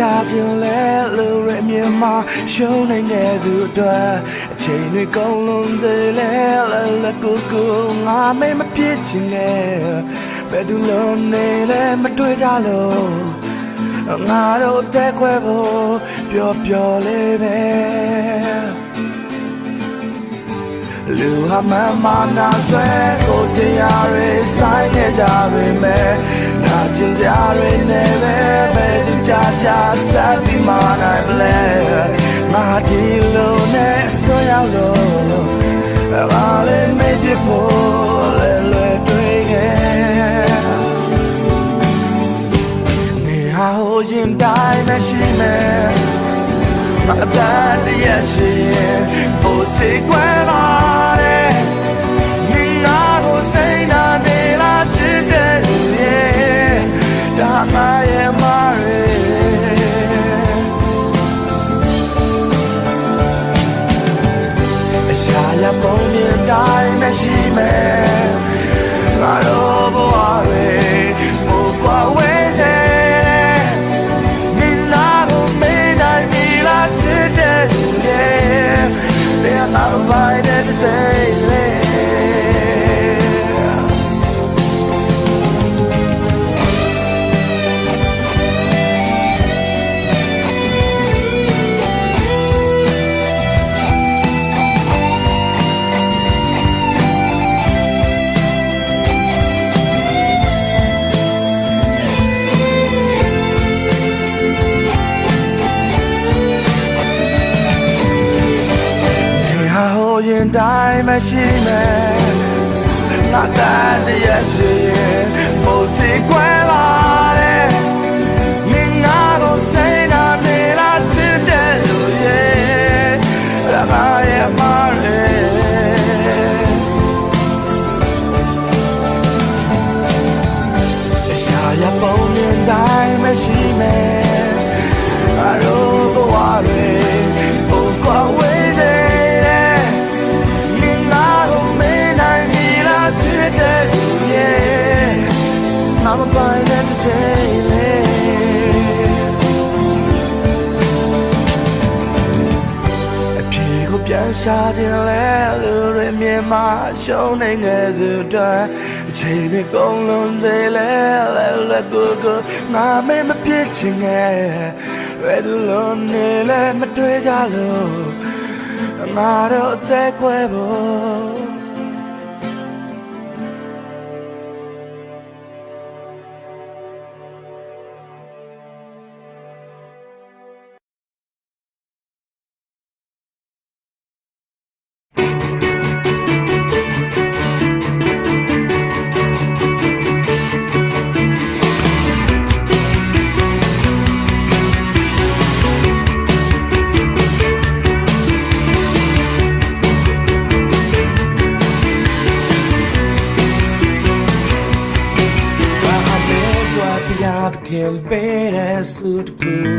ပြန်ရှာခြင်းလဲလူရမြင်မှာရှုံးနေတဲ့သူအတွက်အချိန်တွေကုန်လုံးစေလဲလဲလဲကိုကိုငါမေးမဖြစ်ချင်နဲ့ဘယ်သူလုံးနေလဲမတွေ့ကြလို့ငါတို့တဲ့ခွဲဖို့ပျော်ပျော်လေးပဲလူဟာမမနာဆွဲကိုတရားတွေဆိုင်နေကြပေမဲ့ နာကျင်ကြတွေနဲ့ပဲပဲသူကြကြဆက်ပြီးမနိုင်မလဲငါဒီလိုနဲ့ဆွရောက်လို့ငါလည်းမဖြစ်ဖို့လဲလွယ်တွေ့ခဲ့နေဟာဟိုရင်တိုင်းမရှိမဲ့မအတန်တရရှိရင်ဘို့တိတ်ွယ် မရှိမဲ့ ရင်တိုင်းမရှိမယ်ငါတန်ရဲ့ရှင်မို့ဒီကွယ် ပိုင်တဲ့စိတ်လေးအဖြေကိုပြန်ရှာခြင်းလဲလူတွေမြင်မှာရှုံးနေငယ်သူတွေအချိန်တွေကုန်လုံးစေလဲလဲလဲကိုကိုငါမေးမဖြစ်ချင်ငယ်ဘယ်သူလုံးနေလဲမတွေ့ကြလို့ငါတို့အသက်ကွယ်ဖို့ တဲ့စု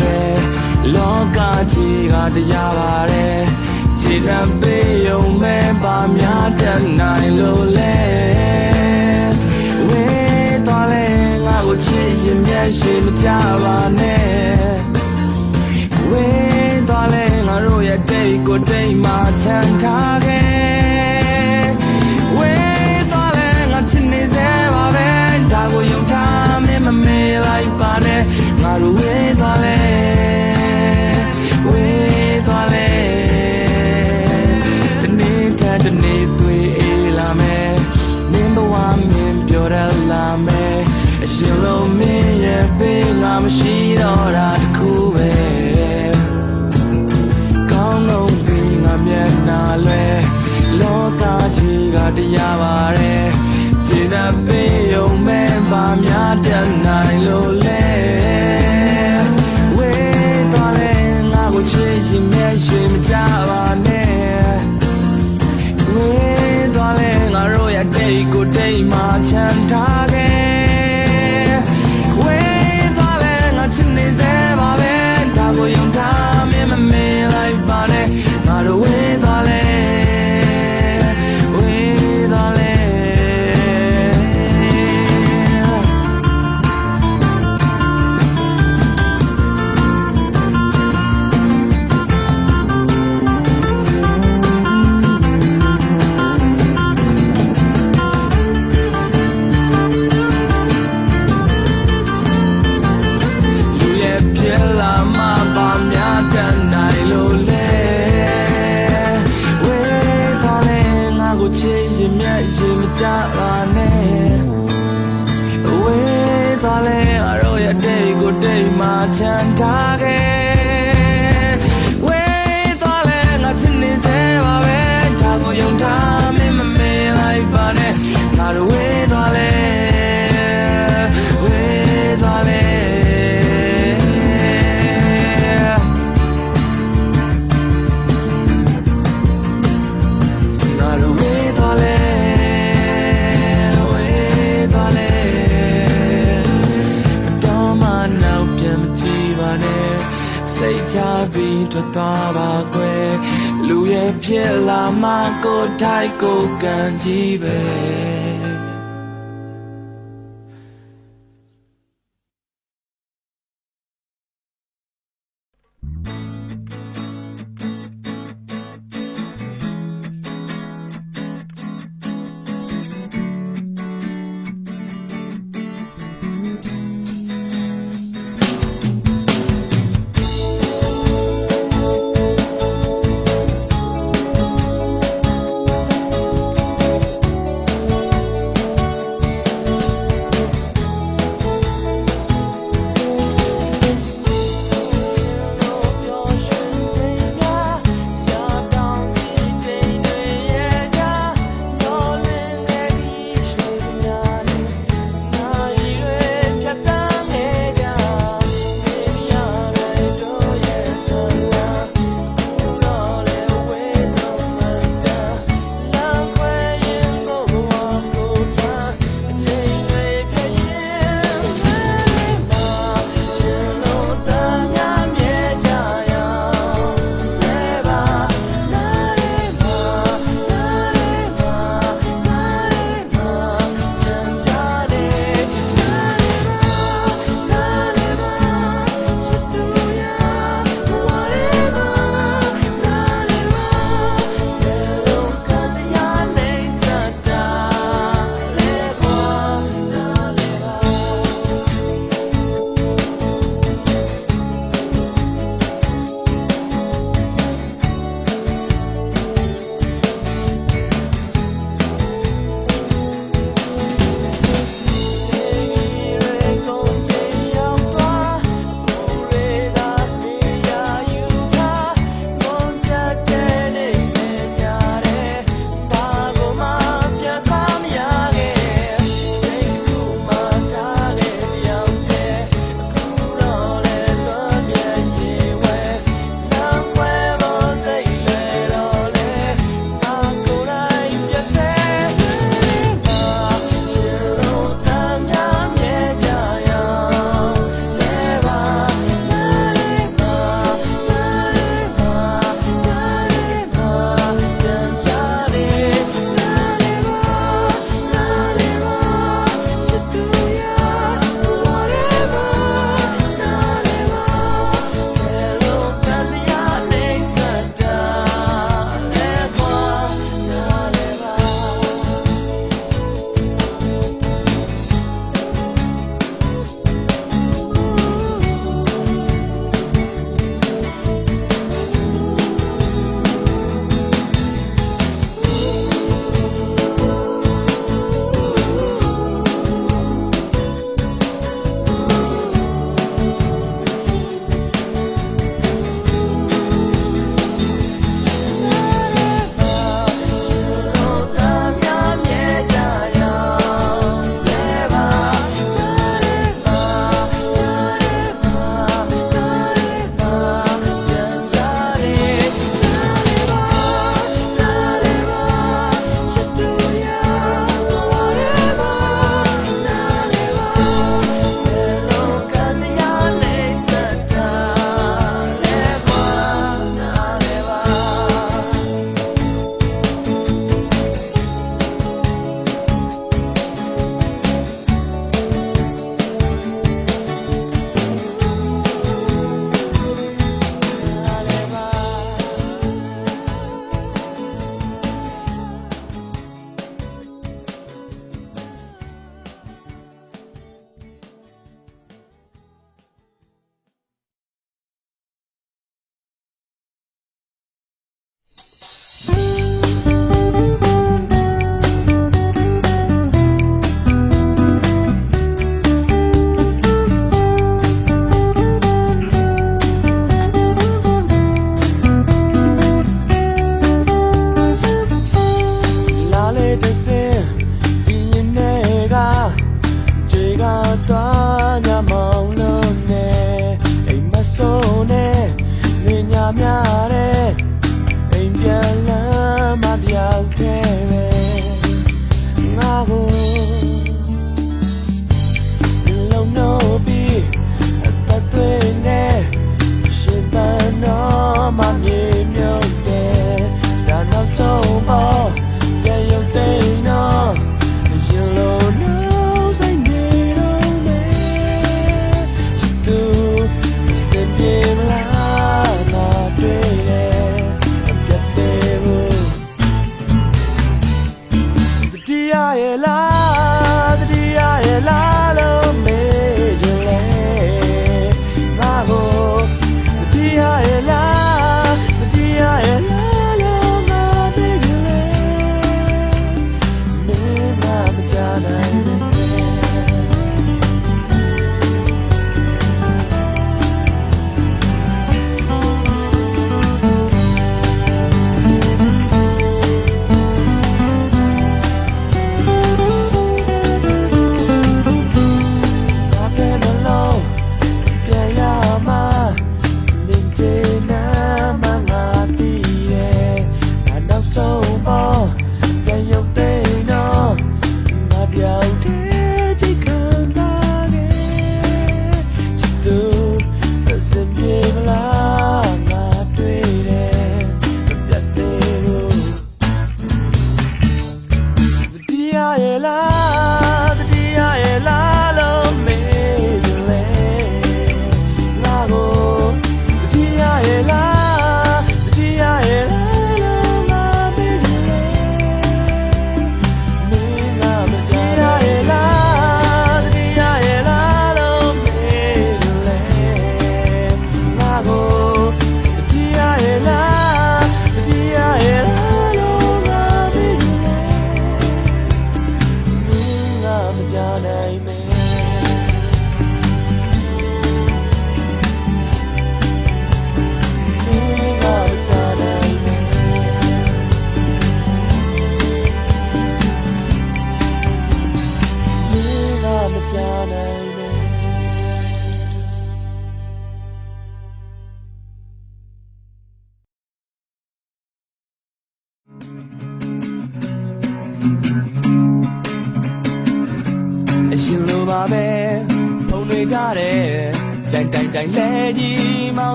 လဲလောကကြီးကတရားပါတယ်ခြေတံပေးယုံမဲပါများတတ်နိုင်လို့လဲဝေးသွားလဲငါ့ကိုချစ်ရင်မျက်ရှိမကြပါနဲ့ဝေးသွားလဲငါတို့ရဲ့တိတ်ကိုတိတ်မှချမ်းထားခဲ့ မမေ့လိုက်ပါနဲ့ငါတို့ဝေးသွားလဲဝေးသွားလဲတနေ့တည်းတနေ့တွေ့အေးလာမယ်မင်းဘဝမြင်ပြောရလာမယ်အရှင်လုံးမင်းရဲ့ပေးငါမရှိ 干几杯。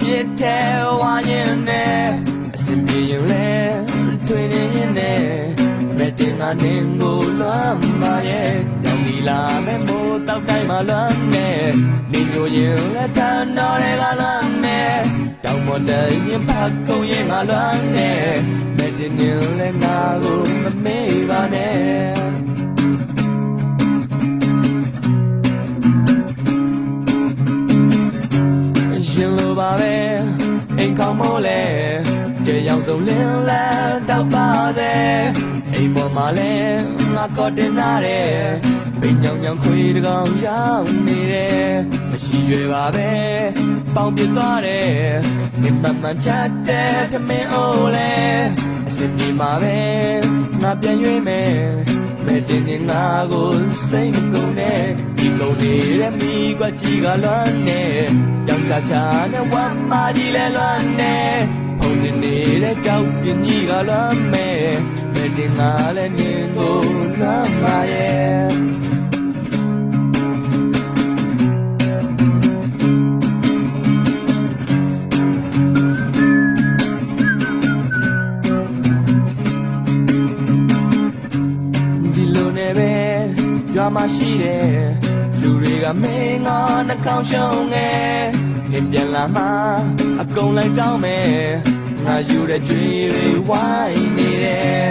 ပြစ်တဲ့ဝါရင်နဲ့အစင်ပြေရင်လဲထွေနေရင်နဲ့မဲ့တင်ငါနင်းကိုလွမ်းပါရဲ့တောင်ဒီလာမဲ့မိုးတောက်တိုင်းမှာလွမ်းနေနေညိုရင်လက်ထန်တော်တွေကလွမ်းနေတောင်မတဲ့ရင်ဖတ်ကုန်ရင်ငါလွမ်းနေမဲ့တင်နေလဲငါကိုမမေ့ပါနဲ့ ပါပဲအိမ်ကောင်းမို့လဲကြေရောက်ဆုံးလင်းလန်းတောက်ပါစေ အိမ်ပေါ်မှာလဲငါကော်တင်လာတယ်ပိညောင်ညောင်ခွေတကောင်ရောက်နေတယ်မရှိရွယ်ပါပဲပေါင်ပြသွားတယ်ဒီမမှန်ချတ်တဲ့ထမင်းအိုးလဲအစင်ပြေမှာပဲငါပြန်ရွေးမယ်မဲ့တင်နေငါကိုစိတ်မကုန်နဲ့ဒီကုန်နေတဲ့မိကွက်ကြီးကလွမ်းနေကြောင်ချာချာနဲ့ဝမ်းမာကြီးလဲလွမ်းနေဖုန်နေနေတဲ့ကြောက်ပြင်းကြီးကလွမ်းမဲ့မဲ့ တင်ငါလည်းနင်းကိုလွမ်းပါရဲ့ဒီလိုနဲ့ပဲရွာမှာရှိတဲ့လူတွေကမင်းငါနှကောင်းရှုံးငယ်နေပြန်လာမှအကုန်လိုက်တောင်းမယ် ငါယူတဲ့ကြွေတွေဝိုင်းနေတယ်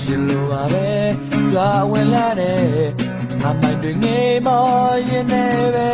ရှင်လိုပါပဲရွာဝင်လာတဲ့ငါမိုက်တွေငေးမောရင်နေပဲ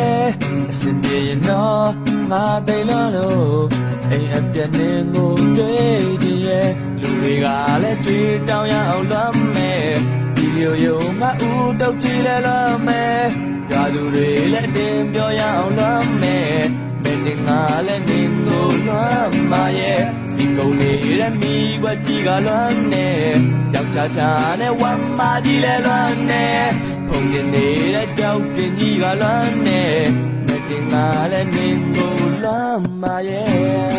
အစင်ပြေရင်တော့ငါတိတ်လို့လို့အိမ်အပြက်နေကိုတွေ့ချင်ရဲ့လူတွေကလည်းတွေ့တောင်းရအောင်လွမ်းမယ်ဒီလိုယုံငါဦးတောက်ကြည့်လဲလွမ်းမယ်။ကြာသူတွေလည်းတင်ပြောရအောင်လွမ်းမယ်။မင်းတင်ငါလည်းနင်းကိုလွမ်းပါရဲ့။ စီကုန်နေတဲ့မိဘကြီးကလွမ်းနေ။ကြောက်ချာချာနဲ့ဝမ်းမကြီးလည်းလွမ်းနေ။ဖုန်နေနေတဲ့ကြောက်ပြင်းကြီးကလွမ်းနေ။မင်းတင်ငါလည်းနင်းကိုလွမ်းပါရဲ့။